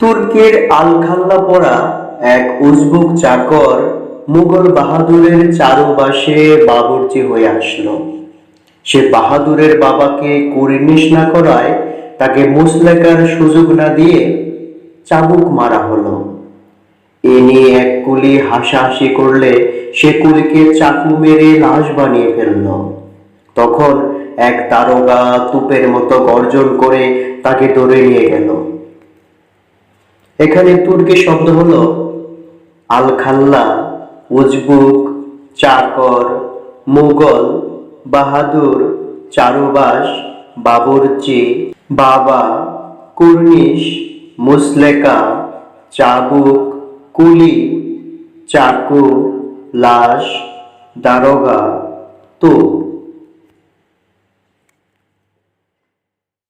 তুর্কির আলখাল্লা পড়া এক উজবুক চাকর মুঘল বাহাদুরের চারুবাসে বাবুর্চি হয়ে আসলো। সে বাহাদুরের বাবাকে কুর্নিশ না করায় তাকে মুসলেকার সুযোগ না দিয়ে চাবুক মারা হলো। এ নিয়ে এক কুলি হাসাহাসি করলে সে কুলিকে চাকু মেরে লাশ বানিয়ে ফেলল। তখন এক দারোগা তুপের মতো গর্জন করে তাকে ধরে নিয়ে গেল। এখানে তুর্কি শব্দ হলো আল খাল্লা উজবুক, চাকর মুঘল বাহাদুর, চারুবাস, বাবরচি, বাবা, কুর্নিশ, মুসলেকা, চাবুক, কুলি, চাকু, লাশ, দারোগা তো